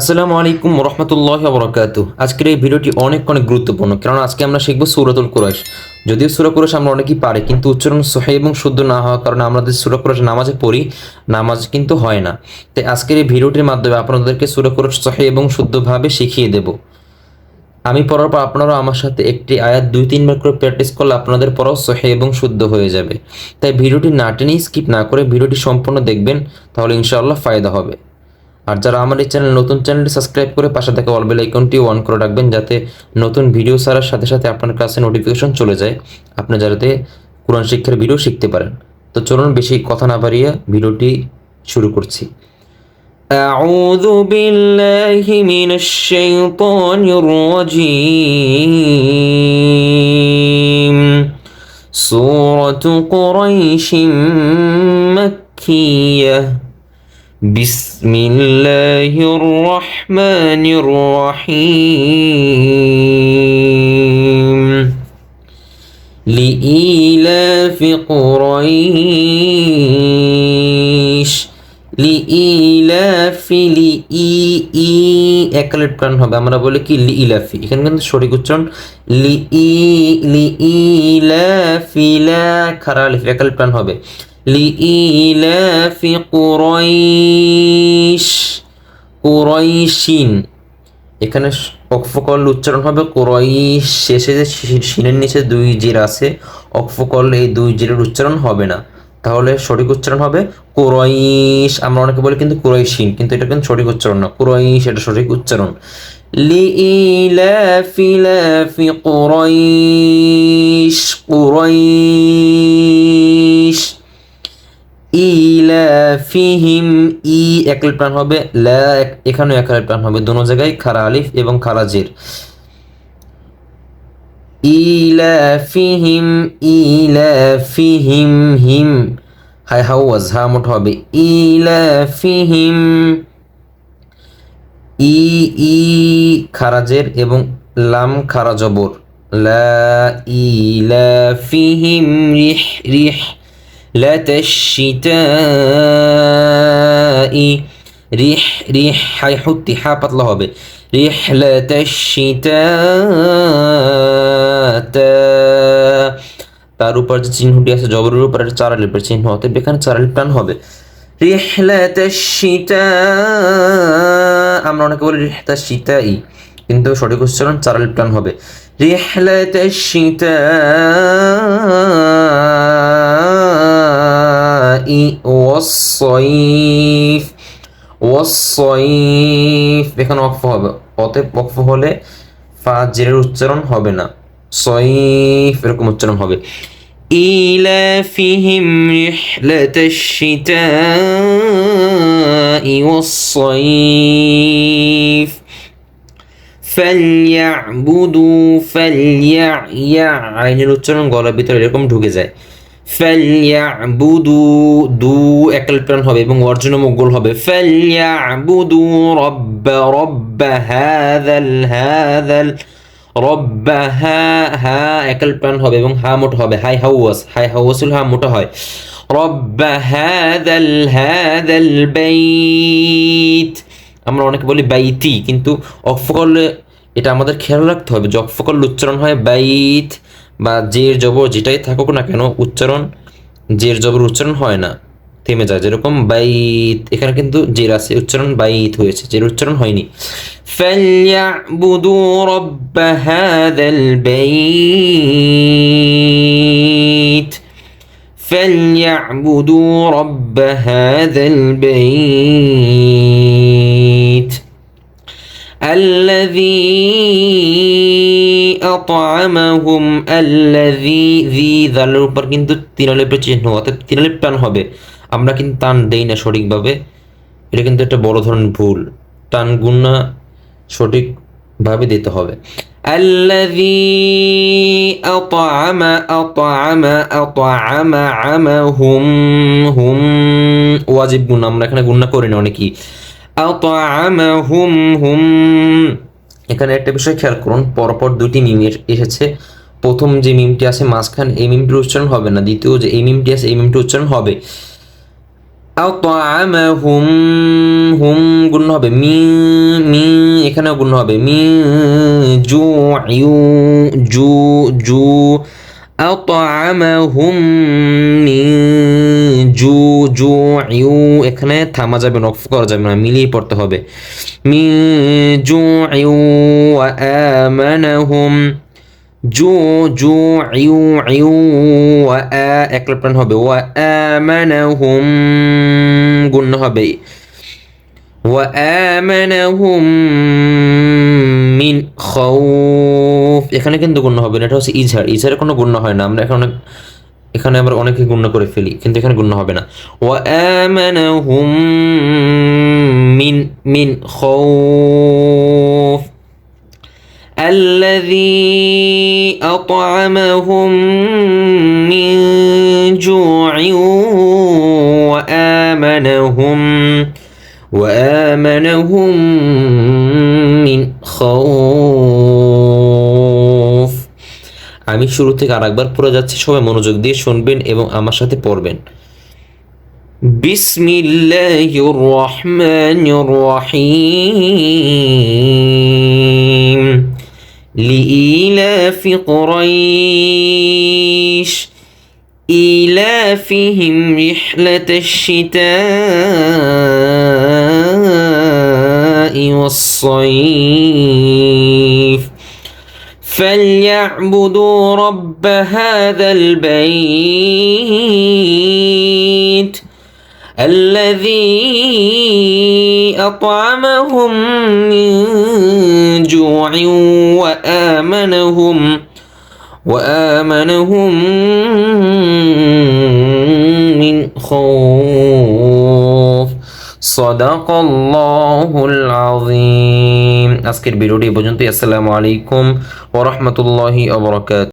আসসালামু আলাইকুম রহমতুল্লাহ বরকাত আজকের এই ভিডিওটি অনেক অনেক গুরুত্বপূর্ণ কারণ আজকে আমরা শিখব সুরাতুল কুরাইশ। যদিও সুরা কুরাইশ আমরা অনেকেই পারি, কিন্তু উচ্চারণ সহি এবং শুদ্ধ না হওয়ার কারণে যদি সুরা কুরাইশ নামাজে পড়ি, নামাজ কিন্তু হয় না। তাই আজকের এই ভিডিওটির মাধ্যমে আপনাদেরকে সুরা কুরাইশ সহি এবং শুদ্ধভাবে শিখিয়ে দেব। আমি পড়ার পর আপনারাও আমার সাথে একটি আয়াত দুই তিনবার করে প্র্যাকটিস করলে আপনাদের পড়াও সহি এবং শুদ্ধ হয়ে যাবে। তাই ভিডিওটি না টেনেই স্কিপ না করে ভিডিওটি সম্পূর্ণ দেখবেন, তাহলে ইনশাআল্লাহ ফায়দা হবে। আর যারা আমার এই চ্যানেল নতুন চ্যানেলটি সাবস্ক্রাইব করে পাশে থাকা অল বেল আইকনটি অন করে রাখবেন যাতে নতুন ভিডিও ছাড়ার সাথে সাথে আপনার কাছে নোটিফিকেশন চলে যায় আপনি যাতে কোরআন শিক্ষার ভিডিও শিখতে পারেন তো চলুন বেশি কথা না বাড়িয়ে ভিডিওটি শুরু করছি أعوذ بالله من الشيطان الرجيم سورة قريش مكية بسم الله الرحمن الرحيم لإيلاف قريش লিইলাফি লিই ই একালেট প্রাণ হবে আমরা বলি কি লিইলাফি এখানে কিন্তু সঠিক উচ্চারণ লিই লিইলাফি লা খারা আলিফ একালেট প্রাণ হবে লিইলাফি কুরাইশ, কুরাইশিন। এখানে অক্ফকল উচ্চারণ হবে কুরাইশ। শেষে যে শিনের নিচে দুই জির আছে অক্ফকল এই দুই জিরের উচ্চারণ হবে না। তাহলে সঠিক উচ্চারণ হবে কুরাইশ। আমরা অনেকে বলি কিন্তু কুরাইশিন, কিন্তু এটা কিন্তু সঠিক উচ্চারণ না। কুরাইশ, এটা সঠিক উচ্চারণ। লি লিইলাফি লাফি কুরাইশ কুরাইশ। ইলাফিহিম ই একল প্রাণ হবে, লা এখানেও একল প্রাণ হবে। দোনো জায়গায় খারা আলিফ এবং খারা জের। ইলাফিহিম ইলাফিহিম, হিম হাই হাওয়াজ হা মোট হবে। ইলাফিহিম, ই ই খারাজের এবং লাম খারা জবর। লা ইলাফিহিম, রিহ রিহ। لات الشتاء রিহ রিহ হাই হুত্তি হা পাতলা হবে রিহলাত الشتاء তার উপর যে চিহ্নটি আছে জবরের উপর একটা চার আলিপের চিহ্ন অতএব এখানে চার আলিপ টান হবে রিহলাত الشتاء আমরা অনেকে বলি রিহতা শীতাই কিন্তু সঠিক উচ্চারণ চার আলিপ টান হবে রিহলাত الشتاء والصيف ওয়াসয়িফ এখানে অক্ফ হবে অতএব অক্ফ হলে ফা জেরের উচ্চারণ হবে না সয়িফ এরকম উচ্চারণ হবে إيلافهم رحلة الشتاء والصيف فليعبدوا فليع يع আইনের উচ্চারণ গলার ভিতরে এরকম ঢুকে যায় ফালিয়াবুদু দু একল প্রাণ হবে এবং অর্জন মুগল হবে। ফালিয়াবুদু রব্ব রব্ব হাদাল হাদাল রব্ব হা হা একল প্রাণ হবে এবং হা মোটা হবে। হাই হাউয়াস হাই হাউয়াসুল হা মোটা হয়। রব্ব হাদাল হাদাল বাইত আমরা অনেকে বলি বাইতি, কিন্তু অক্ফ করলে এটা আমাদের খেয়াল রাখতে হবে। যে অক্ফ করলে উচ্চারণ হয় বাইত। বা জের জবর যেটাই থাকুক না কেন উচ্চারণ জের জবর উচ্চারণ হয় না থেমে যায় যেরকম বাইত এখানে কিন্তু জের আছে উচ্চারণ বাইত হয়েছে জের উচ্চারণ হয়নি فليعبدوا رب هذا البيت فليعبدوا رب هذا البيت الذي আতামাহুম আল্লাযী যি যালের উপর কিন্তু তিনলিপের চিহ্ন অর্থাৎ তিনলিপ টান হবে। আমরা কিন্তু টান দেই না সঠিকভাবে। এটা কিন্তু একটা বড় ধরনের ভুল। টান গুণা সঠিকভাবে দিতে হবে। الذي أطعم أطعم أطعم عمهم হুম ওয়াজিব গুণ আমরা এখানে গুণ না করি না অনেকেই। أطعمهم হুম এখানে একটা বিষয় খেয়াল করুন, পরপর দুটি মিম এসেছে। প্রথম যে মিমটি আছে মাঝখান, এই মিমটির উচ্চারণ হবে না। দ্বিতীয় যে এই মিমটি আছে, এই মিমটি উচ্চারণ হবে। হুম হুম গুণ হবে। মি মি, এখানেও গুণ হবে। মি, জু, ইউ, জু জু আতাআমাহুম মি জু জু ইউ, এখানে থামা যাবে না করা যাবে না, মিলিয়ে পড়তে হবে। মি জু ইউ ওয়া আমানাহুম। জু জু ইউ ইউ ওয়া আ, এক প্রাণ হবে। ওয়া আমানাহুম, গুণ হবে। ওয়া আমানাহুম মিন খাউফ। এখানে কিন্তু গুণ হবে না এটা হচ্ছে ইজহার ইজহারে কোনো গুণ হয় না আমরা এখানে এখানে আমরা অনেকে গুণ করে ফেলি কিন্তু এখানে গুণ হবে না ওয়া আমানাহুম মিন মিন খাউফ الذي أطعمهم من جوع وآمنهم وآمنهم من خوف আমি শুরু থেকে আরেকবার পড়ে যাচ্ছি সবাই মনোযোগ দিয়ে শুনবেন এবং আমার সাথে পড়বেন بسم الله الرحمن الرحيم لإيلاف قريش إيلافهم رحلة الشتاء والصيف فليعبدوا رب هذا البيت الذي أطعمهم من جوع وآمنهم وآمنهم من خوف. সদাকল্লাহুল আজিম আজকের ভিডিওটি পর্যন্ত আসসালামু আলাইকুম ওরহমতুল্লাহি অবরাকাত